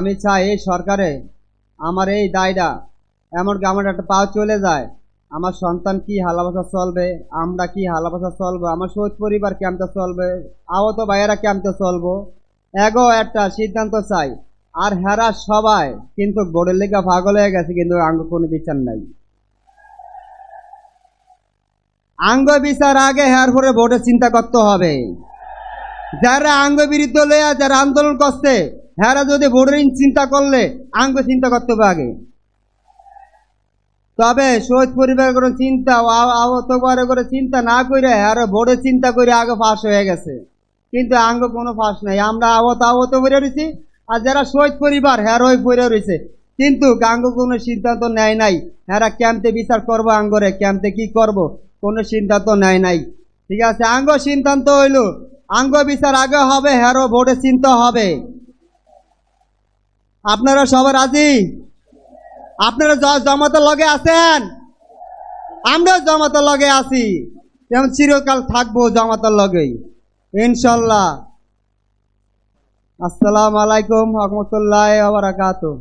আমি চাই এই সরকারে আমার এই দায়টা এমনকি আমার একটা পাও চলে যায়। আমার সন্তান কি হালাবাসা চলবে? আমরা কি হালাবাসা চলবো? আমার সৈত পরিবার কেমতে চলবে? আহত ভাইয়েরা কেমতে চলবো? এগো একটা সিদ্ধান্ত চাই। আর হেরা সবাই কিন্তু বোর্ডের লেখা পাগল হয়ে গেছে, কিন্তু আঙ্গ কোনো বিচার নাই। আঙ্গ বিচার আগে হের পরে ভোটে চিন্তা করতে হবে। যারা আঙ্গ বিরুদ্ধ লইয়া যারা আন্দোলন করছে হেরা যদি ভোটের চিন্তা করলে আঙ্গ চিন্তা করতে হবে আগে। তবে শহীদ পরিবার করে চিন্তা, আ- করে চিন্তা না করে আর ভোটের চিন্তা করে আগে ফাঁস হয়ে গেছে। কিন্তু আঙ্গ কোনো ফাঁস নাই। আমরা আহত আহত করে রয়েছি, আর যারা শহীদ পরিবার হ্যার ওই পড়ে রয়েছে। কিন্তু আঙ্গ কোনো সিদ্ধান্ত নেয় নাই। হ্যারা ক্যাম্পে বিচার করব আঙ্গরে ক্যাম্পে কি করব, কোনো সিদ্ধান্ত নেয় নাই। ঠিক আছে আঙ্গ সিদ্ধান্ত হইল আঙ্গ বিচার আগে হবে হ্যারো ভোটে চিন্তা হবে। আপনারা সবার আজি আপনারা জমাতে জমাতের লগে আছেন? আমরাও জমাতের লগে আছি। যেমন চিরকাল থাকব জমাতের লগেই ইনশাল্লাহ। আসসালামু আলাইকুম রহমতুল্লাহ বারাকাতুহ।